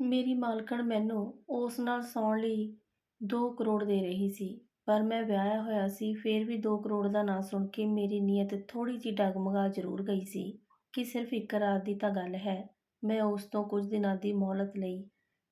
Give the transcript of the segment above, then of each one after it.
ਮੇਰੀ ਮਾਲਕਣ ਮੈਨੂੰ ਉਸ ਨਾਲ ਸੌਣ ਲਈ 2 ਕਰੋੜ ਦੇ ਰਹੀ ਸੀ, ਪਰ ਮੈਂ ਵਿਆਹਿਆ ਹੋਇਆ ਸੀ, ਫਿਰ ਵੀ 2 ਕਰੋੜ ਦਾ ਨਾਂ ਸੁਣ ਕੇ ਮੇਰੀ ਨੀਅਤ ਥੋੜੀ ਜਿਹੀ ਡਗਮਗਾ ਜ਼ਰੂਰ ਗਈ ਸੀ ਕਿ ਸਿਰਫ ਇੱਕ ਰਾਤ ਦੀ ਤਾਂ ਗੱਲ ਹੈ, ਮੈਂ ਉਸ ਤੋਂ ਕੁਝ ਦਿਨਾਂ ਦੀ ਮੌਲਤ ਲਈ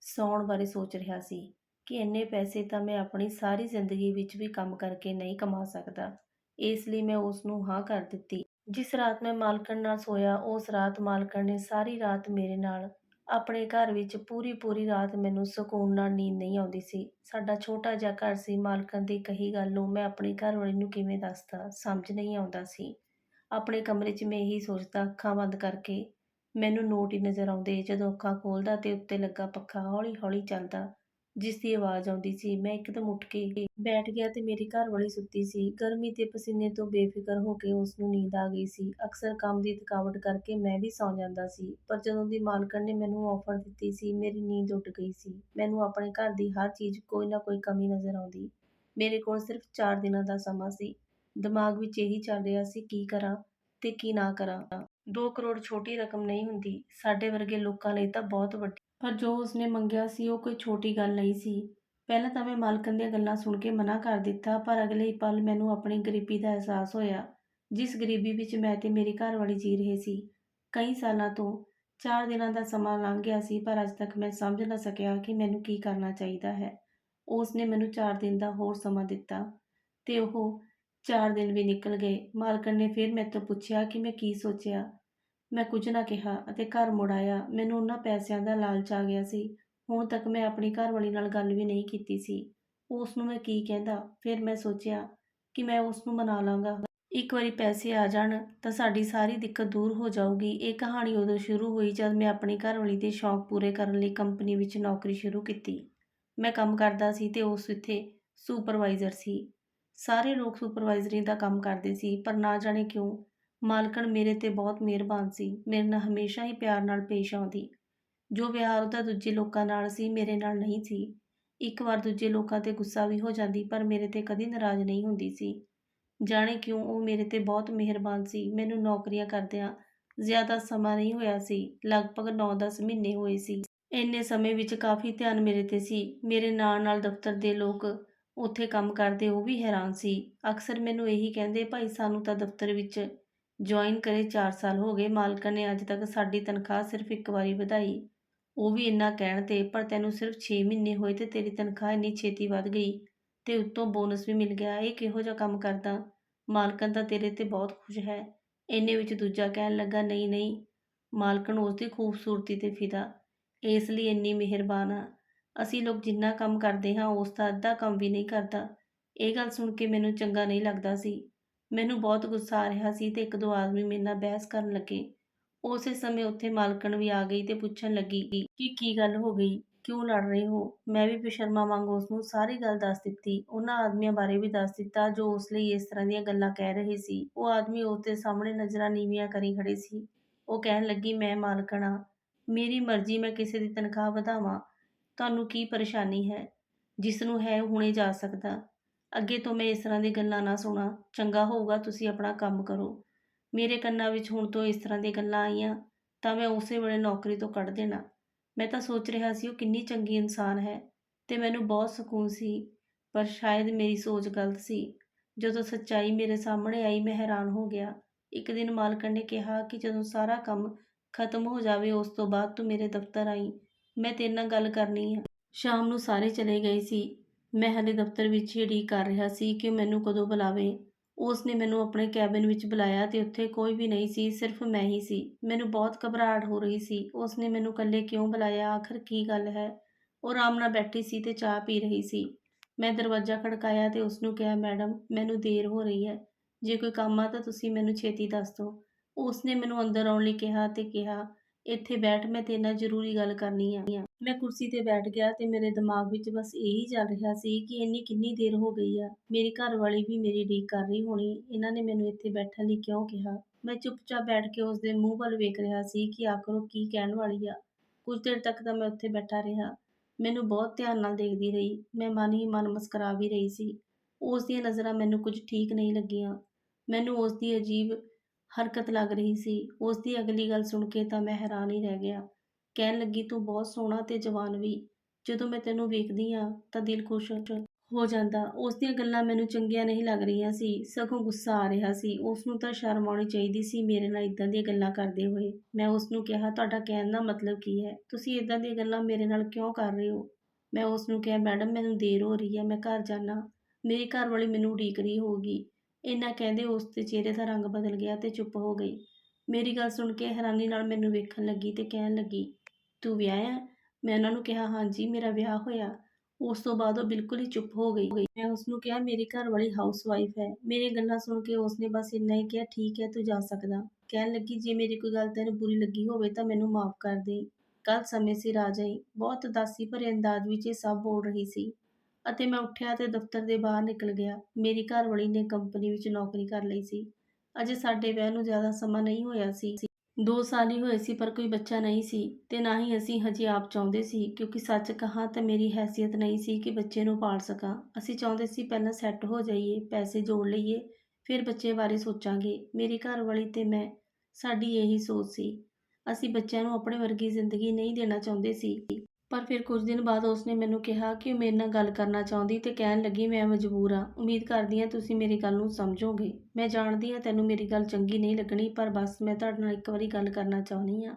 ਸੌਣ ਬਾਰੇ ਸੋਚ ਰਿਹਾ ਸੀ ਕਿ ਇੰਨੇ ਪੈਸੇ ਤਾਂ ਮੈਂ ਆਪਣੀ ਸਾਰੀ ਜ਼ਿੰਦਗੀ ਵਿੱਚ ਵੀ ਕੰਮ ਕਰਕੇ ਨਹੀਂ ਕਮਾ ਸਕਦਾ। ਇਸ ਲਈ ਮੈਂ ਉਸ ਨੂੰ ਹਾਂ ਕਰ ਦਿੱਤੀ। ਜਿਸ ਰਾਤ ਮੈਂ ਮਾਲਕਣ ਨਾਲ ਸੋਇਆ, ਉਸ ਰਾਤ ਮਾਲਕਣ ਨੇ ਸਾਰੀ ਰਾਤ ਮੇਰੇ ਨਾਲ ਆਪਣੇ ਘਰ ਵਿੱਚ ਪੂਰੀ ਪੂਰੀ ਰਾਤ ਮੈਨੂੰ ਸਕੂਨ ਨਾਲ ਨੀਂਦ ਨਹੀਂ ਆਉਂਦੀ ਸੀ। ਸਾਡਾ ਛੋਟਾ ਜਿਹਾ ਘਰ ਸੀ, ਮਾਲਕਣ ਦੀ ਕਹੀ ਗੱਲ ਨੂੰ ਮੈਂ ਆਪਣੀ ਘਰਵਾਲੀ ਨੂੰ ਕਿਵੇਂ ਦੱਸਦਾ, ਸਮਝ ਨਹੀਂ ਆਉਂਦਾ ਸੀ। ਆਪਣੇ ਕਮਰੇ 'ਚ ਮੈਂ ਇਹੀ ਸੋਚਦਾ, ਅੱਖਾਂ ਬੰਦ ਕਰਕੇ। ਮੈਨੂੰ ਨੋਟ ਹੀ ਨਜ਼ਰ ਆਉਂਦੇ ਜਦੋਂ ਅੱਖਾਂ ਖੋਲਦਾ ਅਤੇ ਉੱਤੇ ਲੱਗਾ ਪੱਖਾ ਹੌਲੀ ਹੌਲੀ ਚੱਲਦਾ। ਜਿਸ ਦੀ ਆਵਾਜ਼ ਆਉਂਦੀ ਸੀ, ਮੈਂ ਇੱਕਦਮ ਉੱਠ ਕੇ ਬੈਠ ਗਿਆ ਤੇ ਮੇਰੀ ਘਰ ਵਾਲੀ ਸੁੱਤੀ ਸੀ। ਗਰਮੀ ਤੇ ਪਸੀਨੇ ਤੋਂ ਬੇਫਿਕਰ ਹੋ ਕੇ ਉਸ ਨੂੰ ਨੀਂਦ ਆ ਗਈ ਸੀ। ਅਕਸਰ ਕੰਮ ਦੀ ਥਕਾਵਟ ਕਰਕੇ ਮੈਂ ਵੀ ਸੌਂ ਜਾਂਦਾ ਸੀ, ਪਰ ਜਦੋਂ ਦੀ ਮਾਲਕਣ ਨੇ ਮੈਨੂੰ ਆਫਰ ਦਿੱਤੀ ਸੀ, ਮੇਰੀ ਨੀਂਦ ਉੱਡ ਗਈ ਸੀ। ਮੈਨੂੰ ਆਪਣੇ ਘਰ ਦੀ ਹਰ ਚੀਜ਼ ਕੋਈ ਨਾ ਕੋਈ ਕਮੀ ਨਜ਼ਰ ਆਉਂਦੀ। ਮੇਰੇ ਕੋਲ ਸਿਰਫ 4 ਦਿਨਾਂ ਦਾ ਸਮਾਂ ਸੀ। ਦਿਮਾਗ ਵਿੱਚ ਇਹੀ ਚੱਲ ਰਿਹਾ ਸੀ, ਕੀ ਕਰਾਂ ਤੇ ਕੀ ਨਾ ਕਰਾਂ। 2 ਕਰੋੜ ਛੋਟੀ ਰਕਮ ਨਹੀਂ ਹੁੰਦੀ। ਸਾਡੇ ਵਰਗੇ ਲੋਕਾਂ ਲਈ ਤਾਂ ਬਹੁਤ ਵੱਡੀ ਪਰ ਜੋ ਉਸਨੇ ਮੰਗਿਆ ਸੀ, ਉਹ ਕੋਈ ਛੋਟੀ ਗੱਲ ਨਹੀਂ ਸੀ। ਪਹਿਲਾਂ ਤਾਂ ਮੈਂ ਮਾਲਕਣ ਦੀਆਂ ਗੱਲਾਂ ਸੁਣ ਕੇ ਮਨਾ ਕਰ ਦਿੱਤਾ, ਪਰ ਅਗਲੇ ਹੀ ਪਲ ਮੈਨੂੰ ਆਪਣੀ ਗਰੀਬੀ ਦਾ ਅਹਿਸਾਸ ਹੋਇਆ, ਜਿਸ ਗਰੀਬੀ ਵਿੱਚ ਮੈਂ ਤੇ ਮੇਰੀ ਘਰਵਾਲੀ ਜੀ ਰਹੇ ਸੀ। ਕਈ ਸਾਲਾਂ ਤੋਂ ਚਾਰ ਦਿਨਾਂ ਦਾ ਸਮਾਂ ਲੰਘ ਗਿਆ ਸੀ, ਪਰ ਅਜੇ ਤੱਕ ਮੈਂ ਸਮਝ ਨਾ ਸਕਿਆ ਕਿ ਮੈਨੂੰ ਕੀ ਕਰਨਾ ਚਾਹੀਦਾ ਹੈ। ਉਸ ਨੇ ਮੈਨੂੰ 4 ਦਿਨ ਦਾ ਹੋਰ ਸਮਾਂ ਦਿੱਤਾ ਤੇ ਉਹ 4 ਦਿਨ ਵੀ ਨਿਕਲ ਗਏ। ਮਾਲਕਣ ਨੇ ਫਿਰ ਮੇਰੇ ਤੋਂ ਪੁੱਛਿਆ ਕਿ ਮੈਂ ਕੀ ਸੋਚਿਆ। ਮੈਂ ਕੁਝ ਨਾ ਕਿਹਾ ਅਤੇ ਘਰ ਮੁੜ ਆਇਆ। ਮੈਨੂੰ ਉਹਨਾਂ ਪੈਸਿਆਂ ਦਾ ਲਾਲਚ ਆ ਗਿਆ ਸੀ। ਹੁਣ ਤੱਕ ਮੈਂ ਆਪਣੀ ਘਰਵਾਲੀ ਨਾਲ ਗੱਲ ਵੀ ਨਹੀਂ ਕੀਤੀ ਸੀ। ਉਸ ਨੂੰ ਮੈਂ ਕੀ ਕਹਿੰਦਾ? ਫਿਰ ਮੈਂ ਸੋਚਿਆ ਕਿ ਮੈਂ ਉਸ ਨੂੰ ਮਨਾ ਲਾਂਗਾ। ਇੱਕ ਵਾਰੀ ਪੈਸੇ ਆ ਜਾਣ ਤਾਂ ਸਾਡੀ ਸਾਰੀ ਦਿੱਕਤ ਦੂਰ ਹੋ ਜਾਊਗੀ। ਇਹ ਕਹਾਣੀ ਉਦੋਂ ਸ਼ੁਰੂ ਹੋਈ ਜਦ ਮੈਂ ਆਪਣੀ ਘਰਵਾਲੀ ਦੇ ਸ਼ੌਕ ਪੂਰੇ ਕਰਨ ਲਈ ਕੰਪਨੀ ਵਿੱਚ ਨੌਕਰੀ ਸ਼ੁਰੂ ਕੀਤੀ। ਮੈਂ ਕੰਮ ਕਰਦਾ ਸੀ ਤੇ ਉਸ ਇੱਥੇ ਸੁਪਰਵਾਈਜ਼ਰ ਸੀ। ਸਾਰੇ ਲੋਕ ਸੁਪਰਵਾਈਜ਼ਰੀ ਦਾ ਕੰਮ ਕਰਦੇ ਸੀ, ਪਰ ਨਾ ਜਾਣੇ ਕਿਉਂ ਮਾਲਕਣ ਮੇਰੇ ਤੇ ਬਹੁਤ ਮਿਹਰਬਾਨ ਸੀ। ਮੇਰੇ ਨਾਲ ਹਮੇਸ਼ਾ ਹੀ ਪਿਆਰ ਨਾਲ ਪੇਸ਼ ਆਉਂਦੀ। ਜੋ ਵਿਹਾਰ ਉਹਦਾ ਦੂਜੇ ਲੋਕਾਂ ਨਾਲ ਸੀ, ਮੇਰੇ ਨਾਲ ਨਹੀਂ ਸੀ। ਇੱਕ ਵਾਰ ਦੂਜੇ ਲੋਕਾਂ ਤੇ ਗੁੱਸਾ ਵੀ ਹੋ ਜਾਂਦੀ, ਪਰ ਮੇਰੇ ਤੇ ਕਦੀ ਨਾਰਾਜ਼ ਨਹੀਂ ਹੁੰਦੀ ਸੀ। ਜਾਣੇ ਕਿਉਂ, ਉਹ ਮੇਰੇ ਤੇ ਬਹੁਤ ਮਿਹਰਬਾਨ ਸੀ। ਮੈਨੂੰ ਨੌਕਰੀਆਂ ਕਰਦਿਆਂ ਜ਼ਿਆਦਾ ਸਮਾਂ ਨਹੀਂ ਹੋਇਆ ਸੀ। ਲਗਭਗ 9-10 ਮਹੀਨੇ ਹੋਏ ਸੀ। ਇੰਨੇ ਸਮੇਂ ਵਿੱਚ ਕਾਫੀ ਧਿਆਨ ਮੇਰੇ ਤੇ ਸੀ। ਮੇਰੇ ਨਾਲ ਨਾਲ ਦਫ਼ਤਰ ਦੇ ਲੋਕ ਉੱਥੇ ਕੰਮ ਕਰਦੇ, ਉਹ ਵੀ ਹੈਰਾਨ ਸੀ। ਅਕਸਰ ਮੈਨੂੰ ਇਹੀ ਕਹਿੰਦੇ, ਭਾਈ, ਸਾਨੂੰ ਤਾਂ ਦਫ਼ਤਰ ਵਿੱਚ ਜੁਆਇਨ ਕਰੇ 4 ਸਾਲ ਹੋ ਗਏ। ਮਾਲਕਾਂ ਨੇ ਅੱਜ ਤੱਕ ਸਾਡੀ ਤਨਖਾਹ ਸਿਰਫ ਇੱਕ ਵਾਰੀ ਵਧਾਈ। ਉਹ ਵੀ ਇੰਨਾ ਕਹਿਣ ਤੇ, ਪਰ ਤੈਨੂੰ ਸਿਰਫ 6 ਮਹੀਨੇ ਹੋਏ ਤੇ ਤੇਰੀ ਤਨਖਾਹ ਇੰਨੀ ਛੇਤੀ ਵੱਧ ਗਈ ਤੇ ਉੱਤੋਂ ਬੋਨਸ ਵੀ ਮਿਲ ਗਿਆ। ਇਹ ਕਿਹੋ ਜਿਹਾ ਕੰਮ ਕਰਦਾ? ਮਾਲਕਨ ਤਾਂ ਤੇਰੇ ਤੇ ਬਹੁਤ ਖੁਸ਼ ਹੈ। ਇੰਨੇ ਵਿੱਚ ਦੂਜਾ ਕਹਿਣ ਲੱਗਾ, ਨਹੀਂ ਨਹੀਂ ਮਾਲਕਨ ਉਸ ਦੀ ਖੂਬਸੂਰਤੀ ਤੇ ਫਿਦਾ। ਇਸ ਲਈ ਇੰਨੀ ਮਿਹਰਬਾਨ ਆ। ਅਸੀਂ ਲੋਕ ਜਿੰਨਾ ਕੰਮ ਕਰਦੇ ਹਾਂ, ਉਸ ਦਾ ਅੱਧਾ ਕੰਮ ਵੀ ਨਹੀਂ ਕਰਦਾ। ਇਹ ਗੱਲ ਸੁਣ ਕੇ ਮੈਨੂੰ ਚੰਗਾ ਨਹੀਂ ਲੱਗਦਾ ਸੀ। ਮੈਨੂੰ ਬਹੁਤ ਗੁੱਸਾ ਆ ਰਿਹਾ ਸੀ ਤੇ ਇੱਕ ਦੋ ਆਦਮੀ ਮੇਰੇ ਨਾਲ ਬਹਿਸ ਕਰਨ ਲੱਗੇ। ਉਸੇ ਸਮੇਂ ਉੱਥੇ ਮਾਲਕਣ ਵੀ ਆ ਗਈ ਤੇ ਪੁੱਛਣ ਲੱਗੀ ਕਿ ਕੀ ਗੱਲ ਹੋ ਗਈ? ਕਿਉਂ ਲੜ ਰਹੇ ਹੋ? ਮੈਂ ਵੀ ਬੇਸ਼ਰਮਾ ਵਾਂਗ ਉਸ ਨੂੰ ਸਾਰੀ ਗੱਲ ਦੱਸ ਦਿੱਤੀ। ਉਹਨਾਂ ਆਦਮੀਆਂ ਬਾਰੇ ਵੀ ਦੱਸ ਦਿੱਤਾ ਜੋ ਉਸ ਲਈ ਇਸ ਤਰ੍ਹਾਂ ਦੀਆਂ ਗੱਲਾਂ ਕਹਿ ਰਹੇ ਸੀ। ਉਹ ਆਦਮੀ ਉਸ ਦੇ ਸਾਹਮਣੇ ਨਜ਼ਰਾਂ ਨੀਵੀਆਂ ਕਰੀ ਖੜੇ ਸੀ। ਉਹ ਕਹਿਣ ਲੱਗੀ, ਮੈਂ ਮਾਲਕਣ ਆ ਮੇਰੀ ਮਰਜ਼ੀ, ਮੈਂ ਕਿਸੇ ਦੀ ਤਨਖਾਹ ਵਧਾਵਾਂ। ਤੁਹਾਨੂੰ ਕੀ ਪਰੇਸ਼ਾਨੀ ਹੈ? ਜਿਸ ਨੂੰ ਹੈ ਹੁਣੇ ਜਾ ਸਕਦਾ। ਅੱਗੇ ਤੋਂ ਮੈਂ ਇਸ ਤਰ੍ਹਾਂ ਦੀ ਗੱਲਾਂ ਨਾ ਸੁਣਾ। ਚੰਗਾ ਹੋਊਗਾ ਤੁਸੀਂ ਆਪਣਾ ਕੰਮ ਕਰੋ। ਮੇਰੇ ਕੰਨਾਂ ਵਿੱਚ ਹੁਣ ਤੋਂ ਇਸ ਤਰ੍ਹਾਂ ਦੀਆਂ ਗੱਲਾਂ ਆਈਆਂ, ਤਾਂ ਮੈਂ ਉਸੇ ਵੇਲੇ ਨੌਕਰੀ ਤੋਂ ਕੱਢ ਦੇਣਾ। ਮੈਂ ਤਾਂ ਸੋਚ ਰਿਹਾ ਸੀ ਉਹ ਕਿੰਨੀ ਚੰਗੀ ਇਨਸਾਨ ਹੈ ਤੇ ਮੈਨੂੰ ਬਹੁਤ ਸਕੂਨ ਸੀ, ਪਰ ਸ਼ਾਇਦ ਮੇਰੀ ਸੋਚ ਗਲਤ ਸੀ। ਜਦੋਂ ਸੱਚਾਈ ਮੇਰੇ ਸਾਹਮਣੇ ਆਈ, ਮੈਂ ਹੈਰਾਨ ਹੋ ਗਿਆ। ਇੱਕ ਦਿਨ ਮਾਲਕਣ ਨੇ ਕਿਹਾ ਕਿ ਜਦੋਂ ਸਾਰਾ ਕੰਮ ਖਤਮ ਹੋ ਜਾਵੇ, ਉਸ ਤੋਂ ਬਾਅਦ ਤੂੰ ਮੇਰੇ ਦਫ਼ਤਰ ਆਈ। ਮੈਂ ਤੇਰੇ ਨਾਲ ਗੱਲ ਕਰਨੀ ਹੈ ਸ਼ਾਮ ਨੂੰ ਸਾਰੇ ਚਲੇ ਗਏ ਸੀ। ਮੈਂ ਹਲੇ ਦਫ਼ਤਰ ਵਿੱਚ ਹੀ ਉਡੀਕ ਕਰ ਰਿਹਾ ਸੀ ਕਿ ਮੈਨੂੰ ਕਦੋਂ ਬੁਲਾਵੇ। ਉਸ ਨੇ ਮੈਨੂੰ ਆਪਣੇ ਕੈਬਿਨ ਵਿੱਚ ਬੁਲਾਇਆ ਤੇ ਉੱਥੇ ਕੋਈ ਵੀ ਨਹੀਂ ਸੀ, ਸਿਰਫ ਮੈਂ ਹੀ ਸੀ। ਮੈਨੂੰ ਬਹੁਤ ਘਬਰਾਹਟ ਹੋ ਰਹੀ ਸੀ। ਉਸ ਨੇ ਮੈਨੂੰ ਇਕੱਲੇ ਕਿਉਂ ਬੁਲਾਇਆ? ਆਖਰ ਕੀ ਗੱਲ ਹੈ? ਉਹ ਆਰਾਮ ਨਾਲ ਬੈਠੀ ਸੀ ਤੇ ਚਾਹ ਪੀ ਰਹੀ ਸੀ। ਮੈਂ ਦਰਵਾਜ਼ਾ ਖੜਕਾਇਆ ਤੇ ਉਸ ਨੂੰ ਕਿਹਾ, ਮੈਡਮ, ਮੈਨੂੰ ਦੇਰ ਹੋ ਰਹੀ ਹੈ। ਜੇ ਕੋਈ ਕੰਮ ਆ ਤਾਂ ਤੁਸੀਂ ਮੈਨੂੰ ਛੇਤੀ ਦੱਸ ਦਿਓ। ਉਸ ਨੇ ਮੈਨੂੰ ਅੰਦਰ ਆਉਣ ਲਈ ਕਿਹਾ ਤੇ ਕਿਹਾ ਇੱਥੇ ਬੈਠ ਮੈਂ ਤੇਰੇ ਨਾਲ ਜ਼ਰੂਰੀ ਗੱਲ ਕਰਨੀ ਆ। ਮੈਂ ਕੁਰਸੀ ਤੇ ਬੈਠ ਗਿਆ ਤੇ ਮੇਰੇ ਦਿਮਾਗ ਵਿੱਚ ਬਸ ਇਹੀ ਚੱਲ ਰਿਹਾ ਸੀ ਕਿ ਇੰਨੀ ਕਿੰਨੀ ਦੇਰ ਹੋ ਗਈ ਆ। ਮੇਰੀ ਘਰ ਵਾਲੀ ਵੀ ਮੇਰੀ ਡੀਕ ਕਰ ਰਹੀ ਹੋਣੀ। ਇਹਨਾਂ ਨੇ ਮੈਨੂੰ ਇੱਥੇ ਬੈਠਣ ਲਈ ਕਿਉਂ ਕਿਹਾ? ਮੈਂ ਚੁੱਪਚਾਪ ਬੈਠ ਕੇ ਉਸ ਦੇ ਮੂੰਹ ਵੱਲ ਵੇਖ ਰਿਹਾ ਸੀ ਕਿ ਆਖਰ ਉਹ ਕੀ ਕਹਿਣ ਵਾਲੀ ਆ। ਕੁਝ ਦੇਰ ਤੱਕ ਤਾਂ ਮੈਂ ਉੱਥੇ ਬੈਠਾ ਰਿਹਾ। ਮੈਨੂੰ ਬਹੁਤ ਧਿਆਨ ਨਾਲ ਦੇਖਦੀ ਰਹੀ। ਮੈਂ ਮਨ ਹੀ ਮਨ ਮੁਸਕਰਾ ਵੀ ਰਹੀ ਸੀ। ਉਸ ਦੀਆਂ ਨਜ਼ਰਾਂ ਮੈਨੂੰ ਕੁਝ ਠੀਕ ਨਹੀਂ ਲੱਗੀਆਂ। ਮੈਨੂੰ ਉਸ ਦੀ ਅਜੀਬ ਹਰਕਤ ਲੱਗ ਰਹੀ ਸੀ। ਉਸ ਦੀ ਅਗਲੀ ਗੱਲ ਸੁਣ ਕੇ ਤਾਂ ਮੈਂ ਹੈਰਾਨ ਹੀ ਰਹਿ ਗਿਆ। ਕਹਿਣ ਲੱਗੀ, ਤੂੰ ਬਹੁਤ ਸੋਹਣਾ ਤੇ ਜਵਾਨ ਵੀ। ਜਦੋਂ ਮੈਂ ਤੈਨੂੰ ਵੇਖਦੀ ਆ, ਤਾਂ ਦਿਲ ਖੁਸ਼ ਹੋ ਜਾਂਦਾ। ਉਸ ਦੀਆਂ ਗੱਲਾਂ ਮੈਨੂੰ ਚੰਗੀਆਂ ਨਹੀਂ ਲੱਗ ਰਹੀਆਂ ਸੀ। ਸਗੋਂ ਗੁੱਸਾ ਆ ਰਿਹਾ ਸੀ। ਉਸ ਨੂੰ ਤਾਂ ਸ਼ਰਮ ਆਉਣੀ ਚਾਹੀਦੀ ਸੀ ਮੇਰੇ ਨਾਲ ਇਦਾਂ ਦੀਆਂ ਗੱਲਾਂ ਕਰਦੇ ਹੋਏ। ਮੈਂ ਉਸ ਨੂੰ ਕਿਹਾ, ਤੁਹਾਡਾ ਕਹਿਣ ਦਾ ਮਤਲਬ ਕੀ ਹੈ? ਤੁਸੀਂ ਇਦਾਂ ਦੀਆਂ ਗੱਲਾਂ ਮੇਰੇ ਨਾਲ ਕਿਉਂ ਕਰ ਰਹੇ ਹੋ? ਮੈਂ ਉਸ ਨੂੰ ਕਿਹਾ, ਮੈਡਮ, ਮੈਨੂੰ ਦੇਰ ਹੋ ਰਹੀ ਹੈ। ਮੈਂ ਘਰ ਜਾਣਾ ਮੇਰੀ ਘਰ ਵਾਲੀ ਮੈਨੂੰ ਉਡੀਕ ਰਹੀ ਹੋਊਗੀ। ਇੰਨਾ ਕਹਿੰਦੇ ਉਸ ਦੇ ਚਿਹਰੇ ਦਾ ਰੰਗ ਬਦਲ ਗਿਆ ਤੇ ਚੁੱਪ ਹੋ ਗਈ। ਮੇਰੀ ਗੱਲ ਸੁਣ ਕੇ ਹੈਰਾਨੀ ਨਾਲ ਮੈਨੂੰ ਵੇਖਣ ਲੱਗੀ ਤੇ ਕਹਿਣ ਲੱਗੀ, ਤੂੰ ਵਿਆਹਿਆ ਮੈਂ ਉਹਨਾਂ ਨੂੰ ਕਿਹਾ, ਹਾਂਜੀ, ਮੇਰਾ ਵਿਆਹ ਹੋਇਆ। ਉਸ ਤੋਂ ਬਾਅਦ ਉਹ ਬਿਲਕੁਲ ਹੀ ਚੁੱਪ ਹੋ ਗਈ। ਮੈਂ ਉਸ ਨੂੰ ਕਿਹਾ, ਮੇਰੀ ਘਰ ਵਾਲੀ ਹਾਊਸ ਵਾਈਫ ਹੈ। ਮੇਰੀ ਗੱਲਾਂ ਸੁਣ ਕੇ ਉਸਨੇ ਬਸ ਇੰਨਾ ਹੀ ਕਿਹਾ, ਠੀਕ ਹੈ, ਤੂੰ ਜਾ ਸਕਦਾ। ਕਹਿਣ ਲੱਗੀ, ਜੇ ਮੇਰੀ ਕੋਈ ਗੱਲ ਤੈਨੂੰ ਬੁਰੀ ਲੱਗੀ ਹੋਵੇ ਤਾਂ ਮੈਨੂੰ ਮਾਫ ਕਰ ਦੇ। ਕੱਲ ਸਮੇਂ ਸਿਰ ਆ ਜਾਈ। ਬਹੁਤ ਉਦਾਸੀ ਭਰੇ ਅੰਦਾਜ਼ ਵਿੱਚ ਇਹ ਸਭ ਬੋਲ ਰਹੀ ਸੀ। ਅਤੇ ਮੈਂ ਉੱਠਿਆ ਤੇ ਦਫ਼ਤਰ ਦੇ ਬਾਹਰ ਨਿਕਲ ਗਿਆ। ਮੇਰੀ ਘਰਵਾਲੀ ਨੇ ਕੰਪਨੀ ਵਿੱਚ ਨੌਕਰੀ ਕਰ ਲਈ ਸੀ। ਅਜੇ ਸਾਡੇ ਵਿਆਹ ਨੂੰ ਜ਼ਿਆਦਾ ਸਮਾਂ ਨਹੀਂ ਹੋਇਆ ਸੀ। ਦੋ ਸਾਲ ਹੀ ਹੋਏ ਸੀ, ਪਰ ਕੋਈ ਬੱਚਾ ਨਹੀਂ ਸੀ ਤੇ ਨਾ ਹੀ ਅਸੀਂ ਹਜੇ ਆਪ ਚਾਹੁੰਦੇ ਸੀ, ਕਿਉਂਕਿ ਸੱਚ ਕਹਾਂ ਤਾਂ ਮੇਰੀ ਹੈਸੀਅਤ ਨਹੀਂ ਸੀ ਕਿ ਬੱਚੇ ਨੂੰ ਪਾਲ ਸਕਾਂ। ਅਸੀਂ ਚਾਹੁੰਦੇ ਸੀ ਪਹਿਲਾਂ ਸੈੱਟ ਹੋ ਜਾਈਏ, ਪੈਸੇ ਜੋੜ ਲਈਏ, ਫਿਰ ਬੱਚੇ ਬਾਰੇ ਸੋਚਾਂਗੇ। ਮੇਰੀ ਘਰਵਾਲੀ ਤੇ ਮੈਂ, ਸਾਡੀ ਇਹੀ ਸੋਚ ਸੀ। ਅਸੀਂ ਬੱਚਿਆਂ ਨੂੰ ਆਪਣੇ ਵਰਗੀ ਜ਼ਿੰਦਗੀ ਨਹੀਂ ਦੇਣਾ ਚਾਹੁੰਦੇ ਸੀ। ਪਰ ਫਿਰ ਕੁਝ ਦਿਨ ਬਾਅਦ ਉਸਨੇ ਮੈਨੂੰ ਕਿਹਾ ਕਿ ਉਹ ਮੇਰੇ ਨਾਲ ਗੱਲ ਕਰਨਾ ਚਾਹੁੰਦੀ ਤੇ ਕਹਿਣ ਲੱਗੀ, ਮੈਂ ਮਜਬੂਰ ਹਾਂ। ਉਮੀਦ ਕਰਦੀ ਹਾਂ ਤੁਸੀਂ ਮੇਰੀ ਗੱਲ ਨੂੰ ਸਮਝੋਗੇ। ਮੈਂ ਜਾਣਦੀ ਹਾਂ ਤੈਨੂੰ ਮੇਰੀ ਗੱਲ ਚੰਗੀ ਨਹੀਂ ਲੱਗਣੀ, ਪਰ ਬਸ ਮੈਂ ਤੁਹਾਡੇ ਨਾਲ ਇੱਕ ਵਾਰੀ ਗੱਲ ਕਰਨਾ ਚਾਹੁੰਦੀ ਹਾਂ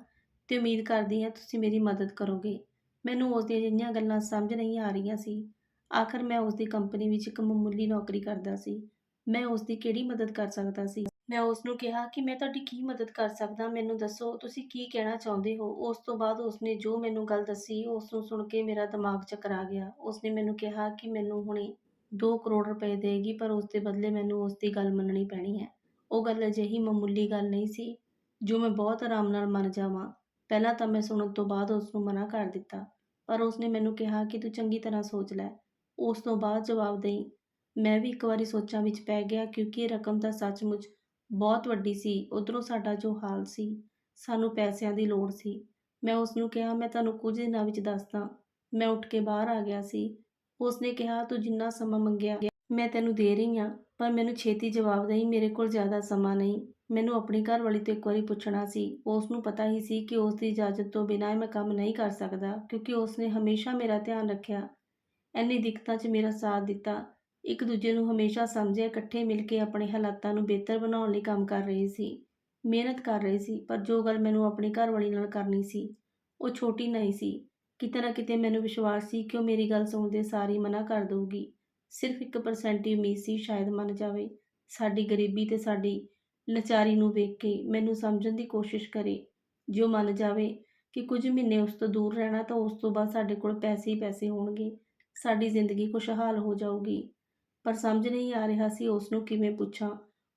ਤੇ ਉਮੀਦ ਕਰਦੀ ਹਾਂ ਤੁਸੀਂ ਮੇਰੀ ਮਦਦ ਕਰੋਗੇ। ਮੈਨੂੰ ਉਸ ਦੀਆਂ ਜਿਹੀਆਂ ਗੱਲਾਂ ਸਮਝ ਨਹੀਂ ਆ ਰਹੀਆਂ ਸੀ। ਆਖਰ ਮੈਂ ਉਸ ਦੀ ਕੰਪਨੀ ਵਿੱਚ ਇੱਕ ਮਾਮੂਲੀ ਨੌਕਰੀ ਕਰਦਾ ਸੀ। ਮੈਂ ਉਸ ਦੀ ਕਿਹੜੀ ਮਦਦ ਕਰ ਸਕਦਾ ਸੀ? ਮੈਂ ਉਸ ਨੂੰ ਕਿਹਾ ਕਿ ਮੈਂ ਤੁਹਾਡੀ ਕੀ ਮਦਦ ਕਰ ਸਕਦਾ, ਮੈਨੂੰ ਦੱਸੋ, ਤੁਸੀਂ ਕੀ ਕਹਿਣਾ ਚਾਹੁੰਦੇ ਹੋ? ਉਸ ਤੋਂ ਬਾਅਦ ਉਸਨੇ ਜੋ ਮੈਨੂੰ ਗੱਲ ਦੱਸੀ ਉਸ ਨੂੰ ਸੁਣ ਕੇ ਮੇਰਾ ਦਿਮਾਗ ਚੱਕਰਾ ਗਿਆ। ਉਸਨੇ ਮੈਨੂੰ ਕਿਹਾ ਕਿ ਮੈਨੂੰ ਹੁਣੇ 2 ਕਰੋੜ ਰੁਪਏ ਦੇਗੀ, ਪਰ ਉਸ ਦੇ ਬਦਲੇ ਮੈਨੂੰ ਉਸ ਦੀ ਗੱਲ ਮੰਨਣੀ ਪੈਣੀ ਹੈ। ਉਹ ਗੱਲ ਅਜਿਹੀ ਮਾਮੂਲੀ ਗੱਲ ਨਹੀਂ ਸੀ, ਜੋ ਮੈਂ ਬਹੁਤ ਆਰਾਮ ਨਾਲ ਮੰਨ ਜਾਵਾਂ। ਪਹਿਲਾਂ ਤਾਂ ਮੈਂ ਸੁਣਨ ਤੋਂ ਬਾਅਦ ਉਸ ਨੂੰ ਮਨਾ ਕਰ ਦਿੱਤਾ, ਪਰ ਉਸਨੇ ਮੈਨੂੰ ਕਿਹਾ ਕਿ ਤੂੰ ਚੰਗੀ ਤਰ੍ਹਾਂ ਸੋਚ ਲੈ। ਉਸ ਤੋਂ ਬਾਅਦ ਜਵਾਬ ਦੇਈ, ਮੈਂ ਵੀ ਇੱਕ ਵਾਰੀ ਸੋਚਾਂ ਵਿੱਚ ਪੈ ਗਿਆ ਕਿਉਂਕਿ ਇਹ ਰਕਮ ਤਾਂ ਸੱਚਮੁੱਚ ਬਹੁਤ ਵੱਡੀ ਸੀ, ਉਧਰੋਂ ਸਾਡਾ ਜੋ ਹਾਲ ਸੀ, ਸਾਨੂੰ ਪੈਸਿਆਂ ਦੀ ਲੋੜ ਸੀ। ਮੈਂ ਉਸ ਨੂੰ ਕਿਹਾ, ਮੈਂ ਤੁਹਾਨੂੰ ਕੁਝ ਦਿਨਾਂ ਵਿੱਚ ਦੱਸਦਾ। ਮੈਂ ਉੱਠ ਕੇ ਬਾਹਰ ਆ ਗਿਆ ਸੀ। ਉਸਨੇ ਕਿਹਾ, ਤੂੰ ਜਿੰਨਾ ਸਮਾਂ ਮੰਗਿਆ, ਮੈਂ ਤੈਨੂੰ ਦੇ ਰਹੀ ਹਾਂ, ਪਰ ਮੈਨੂੰ ਛੇਤੀ ਜਵਾਬ ਦੇਈ, ਮੇਰੇ ਕੋਲ ਜ਼ਿਆਦਾ ਸਮਾਂ ਨਹੀਂ। ਮੈਨੂੰ ਆਪਣੀ ਘਰ ਵਾਲੀ ਤੋਂ ਇੱਕ ਵਾਰੀ ਪੁੱਛਣਾ ਸੀ। ਉਸ ਨੂੰ ਪਤਾ ਹੀ ਸੀ ਕਿ ਉਸ ਦੀ ਇਜਾਜ਼ਤ ਤੋਂ ਬਿਨਾਂ ਮੈਂ ਕੰਮ ਨਹੀਂ ਕਰ ਸਕਦਾ, ਕਿਉਂਕਿ ਉਸਨੇ ਹਮੇਸ਼ਾ ਮੇਰਾ ਧਿਆਨ ਰੱਖਿਆ, ਇੰਨੀ ਦਿੱਕਤਾਂ 'ਚ ਮੇਰਾ ਸਾਥ ਦਿੱਤਾ। ਇੱਕ ਦੂਜੇ ਨੂੰ ਹਮੇਸ਼ਾ ਸਮਝਿਆ ਇਕੱਠੇ ਮਿਲ ਕੇ ਆਪਣੇ ਹਾਲਾਤਾਂ ਨੂੰ ਬਿਹਤਰ ਬਣਾਉਣ ਲਈ ਕੰਮ ਕਰ ਰਹੇ ਸੀ। ਮਿਹਨਤ ਕਰ ਰਹੇ ਸੀ, ਪਰ ਜੋ ਗੱਲ ਮੈਨੂੰ ਆਪਣੀ ਘਰਵਾਲੀ ਨਾਲ ਕਰਨੀ ਸੀ, ਉਹ ਛੋਟੀ ਨਹੀਂ ਸੀ। ਕਿਤੇ ਨਾ ਕਿਤੇ ਮੈਨੂੰ ਵਿਸ਼ਵਾਸ ਸੀ ਕਿ ਉਹ ਮੇਰੀ ਗੱਲ ਸੁਣਦੇ ਸਾਰੀ ਮਨਾ ਕਰ ਦੇਊਗੀ। ਸਿਰਫ 1% ਹੀ ਉਮੀਦ ਸੀ ਸ਼ਾਇਦ ਮੰਨ ਜਾਵੇ। ਸਾਡੀ ਗਰੀਬੀ ਤੇ ਸਾਡੀ ਲਾਚਾਰੀ ਨੂੰ ਵੇਖ ਕੇ ਮੈਨੂੰ ਸਮਝਣ ਦੀ ਕੋਸ਼ਿਸ਼ ਕਰੇ। ਜੋ ਮੰਨ ਜਾਵੇ ਕਿ ਕੁਝ ਮਹੀਨੇ ਉਸ ਤੋਂ ਦੂਰ ਰਹਿਣਾ ਤਾਂ ਉਸ ਤੋਂ ਬਾਅਦ ਸਾਡੇ ਕੋਲ ਪੈਸੇ ਹੀ ਪੈਸੇ ਹੋਣਗੇ। ਸਾਡੀ ਜ਼ਿੰਦਗੀ ਖੁਸ਼ਹਾਲ ਹੋ ਜਾਊਗੀ। ਪਰ ਸਮਝ ਨਹੀਂ ਆ ਰਿਹਾ ਸੀ ਉਸ ਨੂੰ ਕਿਵੇਂ ਪੁੱਛਾਂ।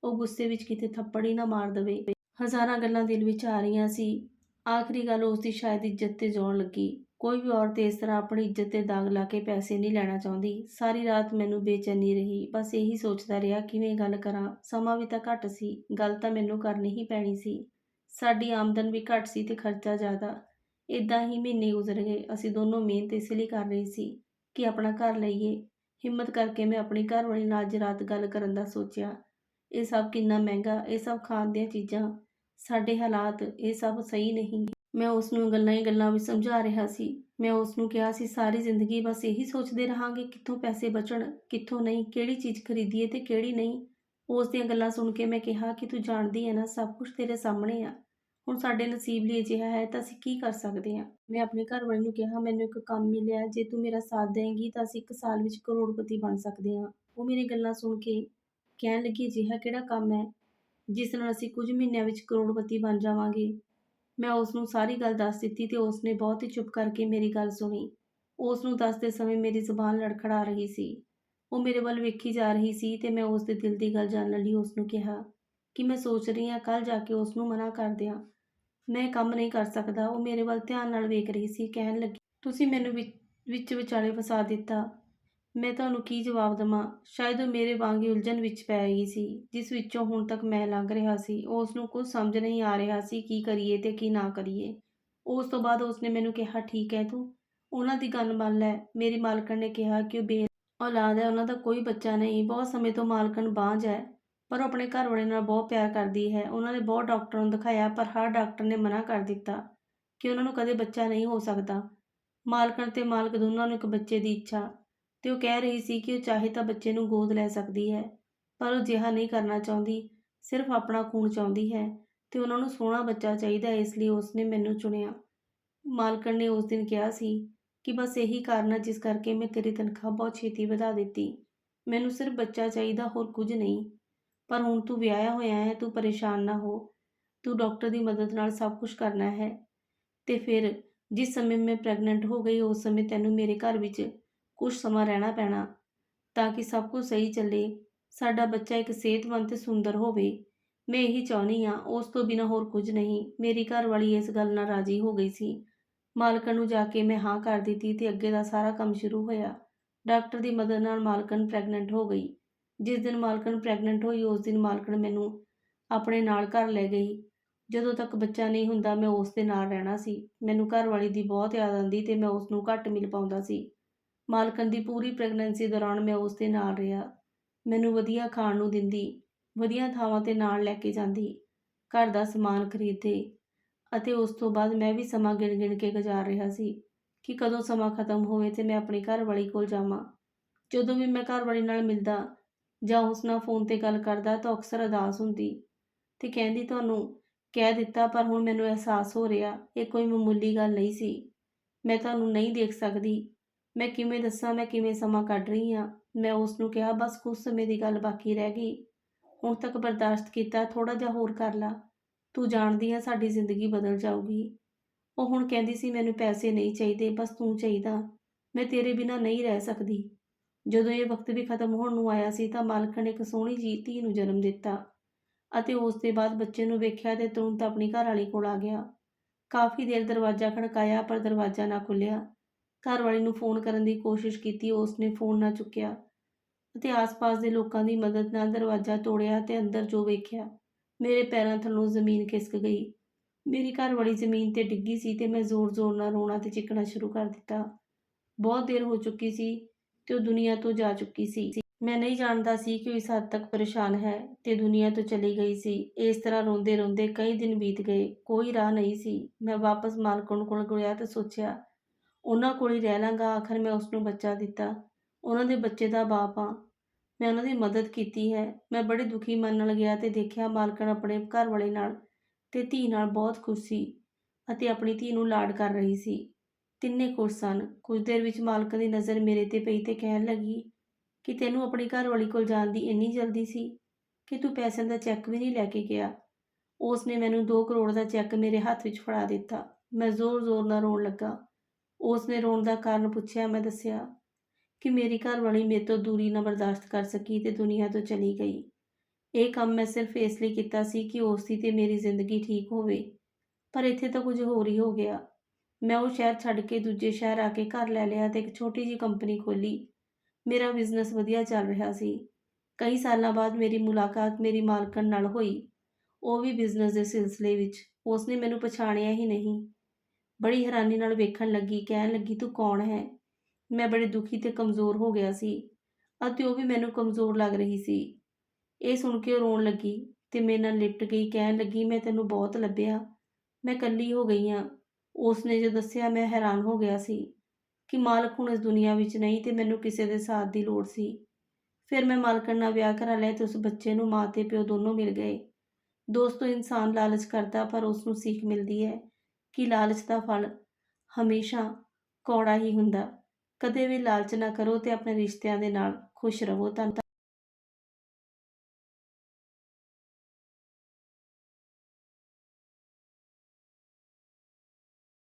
ਉਹ ਗੁੱਸੇ ਵਿੱਚ ਕਿਤੇ ਥੱਪੜ ਹੀ ਨਾ ਮਾਰ ਦਵੇ। ਹਜ਼ਾਰਾਂ ਗੱਲਾਂ ਦਿਲ ਵਿੱਚ ਆ ਰਹੀਆਂ ਸੀ। ਆਖਰੀ ਗੱਲ ਉਸ ਦੀ ਸ਼ਾਇਦ ਇੱਜ਼ਤ ਤੇ ਜਾਣ ਲੱਗੀ। ਕੋਈ ਵੀ ਔਰਤ ਇਸ ਤਰ੍ਹਾਂ ਆਪਣੀ ਇੱਜ਼ਤ ਤੇ ਦਾਗ ਲਾ ਕੇ ਪੈਸੇ ਨਹੀਂ ਲੈਣਾ ਚਾਹੁੰਦੀ। ਸਾਰੀ ਰਾਤ ਮੈਨੂੰ ਬੇਚੈਨੀ ਰਹੀ। ਬਸ ਇਹੀ ਸੋਚਦਾ ਰਿਹਾ, ਕਿਵੇਂ ਗੱਲ ਕਰਾਂ। ਸਮਾਂ ਵੀ ਤਾਂ ਘੱਟ ਸੀ। ਗੱਲ ਤਾਂ ਮੈਨੂੰ ਕਰਨੀ ਹੀ ਪੈਣੀ ਸੀ। ਸਾਡੀ ਆਮਦਨ ਵੀ ਘੱਟ ਸੀ ਤੇ ਖਰਚਾ ਜ਼ਿਆਦਾ। ਇਦਾਂ ਹੀ ਮਹੀਨੇ ਗੁਜ਼ਰ ਗਏ। ਅਸੀਂ ਦੋਨੋਂ ਮਿਹਨਤ ਇਸ ਲਈ ਕਰ ਰਹੇ ਸੀ ਕਿ ਆਪਣਾ ਘਰ ਲਈਏ। ਹਿੰਮਤ ਕਰਕੇ ਮੈਂ ਆਪਣੀ ਘਰਵਾਲੀ ਨਾਲ ਅੱਜ ਰਾਤ ਗੱਲ ਕਰਨ ਦਾ ਸੋਚਿਆ। ਇਹ ਸਭ ਕਿੰਨਾ ਮਹਿੰਗਾ, ਇਹ ਸਭ ਖਾਣ ਦੀਆਂ ਚੀਜ਼ਾਂ, ਸਾਡੇ ਹਾਲਾਤ, ਇਹ ਸਭ ਸਹੀ ਨਹੀਂ। ਮੈਂ ਉਸ ਨੂੰ ਗੱਲਾਂ ਹੀ ਗੱਲਾਂ ਵਿੱਚ ਸਮਝਾ ਰਿਹਾ ਸੀ। ਮੈਂ ਉਸ ਨੂੰ ਕਿਹਾ ਸੀ, ਸਾਰੀ ਜ਼ਿੰਦਗੀ ਬਸ ਇਹੀ ਸੋਚਦੇ ਰਹਾਂਗੇ, ਕਿੱਥੋਂ ਪੈਸੇ ਬਚਣ, ਕਿੱਥੋਂ ਨਹੀਂ, ਕਿਹੜੀ ਚੀਜ਼ ਖਰੀਦੀਏ ਤੇ ਕਿਹੜੀ ਨਹੀਂ। ਉਸ ਦੀਆਂ ਗੱਲਾਂ ਸੁਣ ਕੇ ਮੈਂ ਕਿਹਾ ਕਿ ਤੂੰ ਜਾਣਦੀ ਹੈ ਨਾ, ਸਭ ਕੁਝ ਤੇਰੇ ਸਾਹਮਣੇ ਆ। ਹੁਣ ਸਾਡੇ ਨਸੀਬ ਲਈ ਅਜਿਹਾ ਹੈ, ਤਾਂ ਅਸੀਂ ਕੀ ਕਰ ਸਕਦੇ ਹਾਂ? ਮੈਂ ਆਪਣੇ ਘਰ ਵਾਲੇ ਨੂੰ ਕਿਹਾ, ਮੈਨੂੰ ਇੱਕ ਕੰਮ ਮਿਲਿਆ, ਜੇ ਤੂੰ ਮੇਰਾ ਸਾਥ ਦੇਂਗੀ, ਤਾਂ ਅਸੀਂ ਇੱਕ ਸਾਲ ਵਿੱਚ ਕਰੋੜਪਤੀ ਬਣ ਸਕਦੇ ਹਾਂ। ਉਹ ਮੇਰੀ ਗੱਲਾਂ ਸੁਣ ਕੇ ਕਹਿਣ ਲੱਗੀ, ਅਜਿਹਾ ਕਿਹੜਾ ਕੰਮ ਹੈ, ਜਿਸ ਨਾਲ ਅਸੀਂ ਕੁਝ ਮਹੀਨਿਆਂ ਵਿੱਚ ਕਰੋੜਪਤੀ ਬਣ ਜਾਵਾਂਗੇ? ਮੈਂ ਉਸ ਨੂੰ ਸਾਰੀ ਗੱਲ ਦੱਸ ਦਿੱਤੀ ਤੇ ਉਸ ਨੇ ਬਹੁਤ ਹੀ ਚੁੱਪ ਕਰਕੇ ਮੇਰੀ ਗੱਲ ਸੁਣੀ। ਉਸ ਨੂੰ ਦੱਸਦੇ ਸਮੇਂ ਮੇਰੀ ਜ਼ੁਬਾਨ ਲੜਖੜਾ ਰਹੀ ਸੀ। ਉਹ ਮੇਰੇ ਵੱਲ ਵੇਖੀ ਜਾ ਰਹੀ ਸੀ ਤੇ ਮੈਂ ਉਸ ਦੇ ਦਿਲ ਦੀ ਗੱਲ ਜਾਣਨ ਲਈ ਉਸ ਨੂੰ ਕਿਹਾ ਕਿ ਮੈਂ ਸੋਚ ਰਹੀ ਹਾਂ ਕੱਲ ਜਾ ਕੇ ਉਸ ਨੂੰ ਮਨਾ ਕਰ ਦਿਆਂ। ਮੈਂ ਕੰਮ ਨਹੀਂ ਕਰ ਸਕਦਾ, ਉਹ ਮੇਰੇ ਵੱਲ ਧਿਆਨ ਨਾਲ ਵੇਖ ਰਹੀ ਸੀ, ਕਹਿਣ ਲੱਗੀ, ਤੁਸੀਂ ਮੈਨੂੰ ਵਿੱਚ ਵਿੱਚ ਵਿਚਾਲੇ ਫਸਾ ਦਿੱਤਾ। ਮੈਂ ਤੁਹਾਨੂੰ ਕੀ ਜਵਾਬ ਦੇਵਾਂ? ਸ਼ਾਇਦ ਉਹ ਮੇਰੇ ਵਾਂਗ ਹੀ ਉਲਝਣ ਵਿੱਚ ਪੈ ਗਈ ਸੀ, ਜਿਸ ਵਿੱਚੋਂ ਹੁਣ ਤੱਕ ਮੈਂ ਲੰਘ ਰਿਹਾ ਸੀ। ਉਸ ਨੂੰ ਕੁਝ ਸਮਝ ਨਹੀਂ ਆ ਰਿਹਾ ਸੀ ਕੀ ਕਰੀਏ ਤੇ ਕੀ ਨਾ ਕਰੀਏ। ਉਸ ਤੋਂ ਬਾਅਦ ਉਸਨੇ ਮੈਨੂੰ ਕਿਹਾ, ਠੀਕ ਹੈ ਤੂੰ। ਉਹਨਾਂ ਦੀ ਗੱਲ ਮੰਨ ਲੈ। ਮੇਰੀ ਮਾਲਕਣ ਨੇ ਕਿਹਾ ਕਿ ਉਹ ਬੇ, ਔਲਾਦ ਹੈ, ਉਹਨਾਂ ਦਾ ਕੋਈ ਬੱਚਾ ਨਹੀਂ। ਬਹੁਤ ਸਮੇਂ ਤੋਂ ਮਾਲਕਣ ਬਾਂਝ ਹੈ। ਪਰ ਉਹ ਆਪਣੇ ਘਰ ਵਾਲੇ ਨਾਲ ਬਹੁਤ ਪਿਆਰ ਕਰਦੀ ਹੈ। ਉਹਨਾਂ ਨੇ ਬਹੁਤ ਡਾਕਟਰਾਂ ਨੂੰ ਦਿਖਾਇਆ, ਪਰ ਹਰ ਡਾਕਟਰ ਨੇ ਮਨਾ ਕਰ ਦਿੱਤਾ ਕਿ ਉਹਨਾਂ ਨੂੰ ਕਦੇ ਬੱਚਾ ਨਹੀਂ ਹੋ ਸਕਦਾ। ਮਾਲਕਣ ਤੇ ਮਾਲਕ ਦੋਨਾਂ ਨੂੰ ਇੱਕ ਬੱਚੇ ਦੀ ਇੱਛਾ। ਤੇ ਉਹ ਕਹਿ ਰਹੀ ਸੀ ਕਿ ਉਹ ਚਾਹੇ ਤਾਂ ਬੱਚੇ ਨੂੰ ਗੋਦ ਲੈ ਸਕਦੀ ਹੈ, ਪਰ ਉਹ ਜਿਹਾ ਨਹੀਂ ਕਰਨਾ ਚਾਹੁੰਦੀ, ਸਿਰਫ ਆਪਣਾ ਖੂਨ ਚਾਹੁੰਦੀ ਹੈ ਤੇ ਉਹਨਾਂ ਨੂੰ ਸੋਹਣਾ ਬੱਚਾ ਚਾਹੀਦਾ ਇਸ ਲਈ ਉਸਨੇ ਮੈਨੂੰ ਚੁਣਿਆ। ਮਾਲਕਣ ਨੇ ਉਸ ਦਿਨ ਕਿਹਾ ਸੀ ਕਿ ਬਸ ਇਹੀ ਕਾਰਨ ਹੈ ਜਿਸ ਕਰਕੇ ਮੈਂ ਤੇਰੀ ਤਨਖਾਹ ਬਹੁਤ ਛੇਤੀ ਵਧਾ ਦਿੱਤੀ। ਮੈਨੂੰ ਸਿਰਫ ਬੱਚਾ ਚਾਹੀਦਾ, ਹੋਰ ਕੁਝ ਨਹੀਂ। ਪਰ ਹੁਣ ਤੂੰ ਵਿਆਹਿਆ ਹੋਇਆ ਹੈ, ਤੂੰ ਪਰੇਸ਼ਾਨ ਨਾ ਹੋ। ਤੂੰ ਡਾਕਟਰ ਦੀ ਮਦਦ ਨਾਲ ਸਭ ਕੁਝ ਕਰਨਾ ਹੈ। ਤੇ ਫਿਰ ਜਿਸ ਸਮੇਂ ਮੈਂ ਪ੍ਰੈਗਨੈਂਟ ਹੋ ਗਈ, ਉਸ ਸਮੇਂ ਤੈਨੂੰ ਮੇਰੇ ਘਰ ਵਿੱਚ ਕੁਝ ਸਮਾਂ ਰਹਿਣਾ ਪੈਣਾ, ਤਾਂ ਕਿ ਸਭ ਕੁਝ ਸਹੀ ਚੱਲੇ। ਸਾਡਾ ਬੱਚਾ ਇੱਕ ਸਿਹਤਮੰਦ ਤੇ ਸੁੰਦਰ ਹੋਵੇ। ਮੈਂ ਇਹੀ ਚਾਹੁੰਦੀ ਆ ਉਸ ਤੋਂ ਬਿਨਾ ਹੋਰ ਕੁਝ ਨਹੀਂ। ਮੇਰੀ ਘਰ ਵਾਲੀ ਇਸ ਗੱਲ ਨਾਲ ਰਾਜੀ ਹੋ ਗਈ ਸੀ। ਮਾਲਕਣ ਨੂੰ ਜਾ ਕੇ ਮੈਂ ਹਾਂ ਕਰ ਦਿੱਤੀ ਤੇ ਅੱਗੇ ਦਾ ਸਾਰਾ ਕੰਮ ਸ਼ੁਰੂ ਹੋਇਆ। ਡਾਕਟਰ ਦੀ ਮਦਦ ਨਾਲ ਮਾਲਕਣ ਪ੍ਰੈਗਨੈਂਟ ਹੋ ਗਈ। ਜਿਸ ਦਿਨ ਮਾਲਕਣ ਪ੍ਰੈਗਨੈਂਟ ਹੋਈ, ਉਸ ਦਿਨ ਮਾਲਕਣ ਮੈਨੂੰ ਆਪਣੇ ਨਾਲ ਘਰ ਲੈ ਗਈ। ਜਦੋਂ ਤੱਕ ਬੱਚਾ ਨਹੀਂ ਹੁੰਦਾ, ਮੈਂ ਉਸ ਦੇ ਨਾਲ ਰਹਿਣਾ ਸੀ। ਮੈਨੂੰ ਘਰ ਵਾਲੀ ਦੀ ਬਹੁਤ ਯਾਦ ਆਉਂਦੀ ਤੇ ਮੈਂ ਉਸ ਨੂੰ ਘੱਟ ਮਿਲ ਪਾਉਂਦਾ ਸੀ। ਮਾਲਕਣ ਦੀ ਪੂਰੀ ਪ੍ਰੈਗਨੈਂਸੀ ਦੌਰਾਨ ਮੈਂ ਉਸ ਦੇ ਨਾਲ ਰਿਹਾ। ਮੈਨੂੰ ਵਧੀਆ ਖਾਣ ਨੂੰ ਦਿੰਦੀ, ਵਧੀਆ ਥਾਵਾਂ ਤੇ ਨਾਲ ਲੈ ਕੇ ਜਾਂਦੀ, ਘਰ ਦਾ ਸਮਾਨ ਖਰੀਦਦੇ ਅਤੇ ਉਸ ਤੋਂ ਬਾਅਦ ਮੈਂ ਵੀ ਸਮਾਂ ਗਿਣ ਗਿਣ ਕੇ ਗੁਜ਼ਾਰ ਰਿਹਾ ਸੀ ਕਿ ਕਦੋਂ ਸਮਾਂ ਖਤਮ ਹੋਵੇ ਤੇ ਮੈਂ ਆਪਣੀ ਘਰ ਵਾਲੀ ਕੋਲ ਜਾਵਾਂ। ਜਦੋਂ ਵੀ ਮੈਂ ਘਰ ਵਾਲੀ ਨਾਲ ਮਿਲਦਾ ਜਾਂ ਉਸ ਨਾਲ ਫੋਨ ਤੇ ਗੱਲ ਕਰਦਾ ਤਾਂ ਅਕਸਰ ਅਦਾਸ ਹੁੰਦੀ। ਤੇ ਕਹਿੰਦੀ, ਤੁਹਾਨੂੰ ਕਹਿ ਦਿੱਤਾ ਪਰ ਹੁਣ ਮੈਨੂੰ ਅਹਿਸਾਸ ਹੋ ਰਿਹਾ, ਇਹ ਕੋਈ ਮਾਮੂਲੀ ਗੱਲ ਨਹੀਂ ਸੀ। ਮੈਂ ਤੁਹਾਨੂੰ ਨਹੀਂ ਦੇਖ ਸਕਦੀ। ਮੈਂ ਕਿਵੇਂ ਦੱਸਾਂ, ਮੈਂ ਕਿਵੇਂ ਸਮਾਂ ਕੱਢ ਰਹੀ ਹਾਂ? ਮੈਂ ਉਸ ਨੂੰ ਕਿਹਾ, ਬਸ ਕੁਝ ਸਮੇਂ ਦੀ ਗੱਲ ਬਾਕੀ ਰਹਿ ਗਈ। ਹੁਣ ਤੱਕ ਬਰਦਾਸ਼ਤ ਕੀਤਾ ਥੋੜਾ ਜਿਹਾ ਹੋਰ ਕਰ ਲਾ। ਤੂੰ ਜਾਣਦੀ ਆ ਸਾਡੀ ਜ਼ਿੰਦਗੀ ਬਦਲ ਜਾਊਗੀ। ਉਹ ਹੁਣ ਕਹਿੰਦੀ ਸੀ, ਮੈਨੂੰ ਪੈਸੇ ਨਹੀਂ ਚਾਹੀਦੇ, ਬਸ ਤੂੰ ਚਾਹੀਦਾ। ਮੈਂ ਤੇਰੇ ਬਿਨਾਂ ਨਹੀਂ ਰਹਿ ਸਕਦੀ। ਜਦੋਂ ਇਹ ਵਕਤ ਵੀ ਖਤਮ ਹੋਣ ਨੂੰ ਆਇਆ ਸੀ ਤਾਂ ਮਾਲਕਣ ਨੇ ਇੱਕ ਸੋਹਣੀ ਜੀ ਧੀ ਨੂੰ ਜਨਮ ਦਿੱਤਾ ਅਤੇ ਉਸ ਦੇ ਬਾਅਦ ਬੱਚੇ ਨੂੰ ਵੇਖਿਆ ਤੇ ਤੁਰੰਤ ਆਪਣੀ ਘਰ ਵਾਲੀ ਕੋਲ ਆ ਗਿਆ। ਕਾਫੀ ਦੇਰ ਦਰਵਾਜ਼ਾ ਖੜਕਾਇਆ ਪਰ ਦਰਵਾਜ਼ਾ ਨਾ ਖੁੱਲਿਆ ਘਰ ਵਾਲੀ ਨੂੰ ਫੋਨ ਕਰਨ ਦੀ ਕੋਸ਼ਿਸ਼ ਕੀਤੀ, ਉਸ ਨੇ ਫੋਨ ਨਾ ਚੁੱਕਿਆ ਅਤੇ ਆਸ-ਪਾਸ ਦੇ ਲੋਕਾਂ ਦੀ ਮਦਦ ਨਾਲ ਦਰਵਾਜ਼ਾ ਤੋੜਿਆ ਤੇ ਅੰਦਰ ਜੋ ਵੇਖਿਆ, ਮੇਰੇ ਪੈਰਾਂ ਥੱਲੋਂ ਜ਼ਮੀਨ ਖਿਸਕ ਗਈ। ਮੇਰੀ ਘਰ ਵਾਲੀ ਜ਼ਮੀਨ ਤੇ ਡਿੱਗੀ ਸੀ ਤੇ ਮੈਂ ਜ਼ੋਰ-ਜ਼ੋਰ ਨਾਲ ਰੋਣਾ ਤੇ ਚਿੱਕਣਾ ਸ਼ੁਰੂ ਕਰ ਦਿੱਤਾ। ਬਹੁਤ ਦੇਰ ਹੋ ਚੁੱਕੀ ਸੀ ਤੇ ਉਹ ਦੁਨੀਆ ਤੋਂ ਜਾ ਚੁੱਕੀ ਸੀ। ਮੈਂ ਨਹੀਂ ਜਾਣਦਾ ਸੀ ਕਿ ਉਹ ਇਸ ਹੱਦ ਤੱਕ ਪਰੇਸ਼ਾਨ ਹੈ ਤੇ ਦੁਨੀਆ ਤੋਂ ਚਲੀ ਗਈ ਸੀ। ਇਸ ਤਰ੍ਹਾਂ ਰੋਂਦੇ-ਰੋਂਦੇ ਕਈ ਦਿਨ ਬੀਤ ਗਏ, ਕੋਈ ਰਾਹ ਨਹੀਂ ਸੀ। ਮੈਂ ਵਾਪਸ ਮਾਲਕਣ ਕੋਲ ਗਿਆ ਤੇ ਸੋਚਿਆ, ਉਹਨਾਂ ਕੋਲ ਹੀ ਰਹਿ ਲਾਂਗਾ, ਆਖਰ ਮੈਂ ਉਸ ਨੂੰ ਬੱਚਾ ਦਿੱਤਾ। ਉਹਨਾਂ ਦੇ ਬੱਚੇ ਦਾ ਬਾਪ ਹਾਂ। ਮੈਂ ਉਹਨਾਂ ਦੀ ਮਦਦ ਕੀਤੀ ਹੈ। ਮੈਂ ਬੜੇ ਦੁਖੀ ਮਨ ਨਾਲ ਗਿਆ ਤੇ ਦੇਖਿਆ ਮਾਲਕਣ ਆਪਣੇ ਘਰ ਵਾਲੇ ਨਾਲ ਤੇ ਧੀ ਨਾਲ ਬਹੁਤ ਖੁਸ਼ ਸੀ ਅਤੇ ਆਪਣੀ ਧੀ ਨੂੰ ਲਾਡ ਕਰ ਰਹੀ ਸੀ। ਤਿੰਨੇ ਖੁਸ਼ ਸਨ। ਕੁਝ ਦੇਰ ਵਿੱਚ ਮਾਲਕਣ ਦੀ ਨਜ਼ਰ ਮੇਰੇ ਤੇ ਪਈ ਤੇ ਕਹਿਣ ਲੱਗੀ ਕਿ ਤੈਨੂੰ ਆਪਣੀ ਘਰ ਵਾਲੀ ਕੋਲ ਜਾਣ ਦੀ ਇੰਨੀ ਜਲਦੀ ਸੀ ਕਿ ਤੂੰ ਪੈਸਿਆਂ ਦਾ ਚੈੱਕ ਵੀ ਨਹੀਂ ਲੈ ਕੇ ਗਿਆ। ਉਸ ਨੇ ਮੈਨੂੰ 2 ਕਰੋੜ ਦਾ ਚੈੱਕ ਮੇਰੇ ਹੱਥ ਵਿੱਚ ਫੜਾ ਦਿੱਤਾ। ਮੈਂ ਜ਼ੋਰ-ਜ਼ੋਰ ਨਾਲ ਰੋਣ ਲੱਗਾ। ਉਸ ਨੇ ਰੋਣ ਦਾ ਕਾਰਨ ਪੁੱਛਿਆ, ਮੈਂ ਦੱਸਿਆ ਕਿ ਮੇਰੀ ਘਰ ਵਾਲੀ ਮੇਰੇ ਤੋਂ ਦੂਰੀ ਨਾ ਬਰਦਾਸ਼ਤ ਕਰ ਸਕੀ ਤੇ ਦੁਨੀਆ ਤੋਂ ਚਲੀ ਗਈ। ਇਹ ਕੰਮ ਮੈਂ ਸਿਰਫ ਇਸ ਲਈ ਕੀਤਾ ਸੀ ਕਿ ਉਸ ਦੀ ਤੇ ਮੇਰੀ ਜ਼ਿੰਦਗੀ ਠੀਕ ਹੋਵੇ, ਪਰ ਇੱਥੇ ਤਾਂ ਕੁਝ ਹੋਰ ਹੀ ਹੋ ਗਿਆ। ਮੈਂ ਉਹ ਸ਼ਹਿਰ ਛੱਡ ਕੇ ਦੂਜੇ ਸ਼ਹਿਰ ਆ ਕੇ ਘਰ ਲੈ ਲਿਆ ਤੇ ਇੱਕ ਛੋਟੀ ਜਿਹੀ ਕੰਪਨੀ ਖੋਲੀ ਮੇਰਾ ਬਿਜ਼ਨਸ ਵਧੀਆ ਚੱਲ ਰਿਹਾ ਸੀ। ਕਈ ਸਾਲਾਂ ਬਾਅਦ ਮੇਰੀ ਮੁਲਾਕਾਤ ਮੇਰੀ ਮਾਲਕਣ ਨਾਲ ਹੋਈ। ਉਹ ਵੀ ਬਿਜ਼ਨਸ ਦੇ ਸਿਲਸਿਲੇ ਵਿੱਚ। ਉਸਨੇ ਮੈਨੂੰ ਪਛਾਣਿਆ ਹੀ ਨਹੀਂ। ਬੜੀ ਹੈਰਾਨੀ ਨਾਲ ਵੇਖਣ ਲੱਗੀ, ਕਹਿਣ ਲੱਗੀ, ਤੂੰ ਕੌਣ ਹੈ? ਮੈਂ ਬੜੇ ਦੁਖੀ ਤੇ ਕਮਜ਼ੋਰ ਹੋ ਗਿਆ ਸੀ ਅਤੇ ਉਹ ਵੀ ਮੈਨੂੰ ਕਮਜ਼ੋਰ ਲੱਗ ਰਹੀ ਸੀ। ਇਹ ਸੁਣ ਕੇ ਉਹ ਰੋਣ ਲੱਗੀ ਤੇ ਮੇਰੇ ਨਾਲ ਲਿਪਟ ਗਈ, ਕਹਿਣ ਲੱਗੀ, ਮੈਂ ਤੈਨੂੰ ਬਹੁਤ ਲੱਭਿਆ। ਮੈਂ ਇਕੱਲੀ ਹੋ ਗਈ ਹਾਂ। ਉਸ ਨੇ ਜੋ ਦੱਸਿਆ ਮੈਂ ਹੈਰਾਨ ਹੋ ਗਿਆ ਸੀ ਕਿ ਮਾਲਕ ਹੁਣ ਇਸ ਦੁਨੀਆ ਵਿੱਚ ਨਹੀਂ ਤੇ ਮੈਨੂੰ ਕਿਸੇ ਦੇ ਸਾਥ ਦੀ ਲੋੜ ਸੀ। ਫਿਰ ਮੈਂ ਮਾਲਕਣ ਨਾਲ ਵਿਆਹ ਕਰਾ ਲਿਆ ਤੇ ਉਸ ਬੱਚੇ ਨੂੰ ਮਾਂ ਤੇ ਪਿਓ ਦੋਨੋਂ ਮਿਲ ਗਏ। ਦੋਸਤੋ ਇਨਸਾਨ ਲਾਲਚ ਕਰਦਾ ਪਰ ਉਸ ਨੂੰ ਸੀਖ ਮਿਲਦੀ ਹੈ ਕਿ ਲਾਲਚ ਦਾ ਫਲ ਹਮੇਸ਼ਾ ਕੌੜਾ ਹੀ ਹੁੰਦਾ। ਕਦੇ ਵੀ ਲਾਲਚ ਨਾ ਕਰੋ ਤੇ ਆਪਣੇ ਰਿਸ਼ਤਿਆਂ ਦੇ ਨਾਲ ਖੁਸ਼ ਰਹੋ। ਧੰਨਵਾਦ।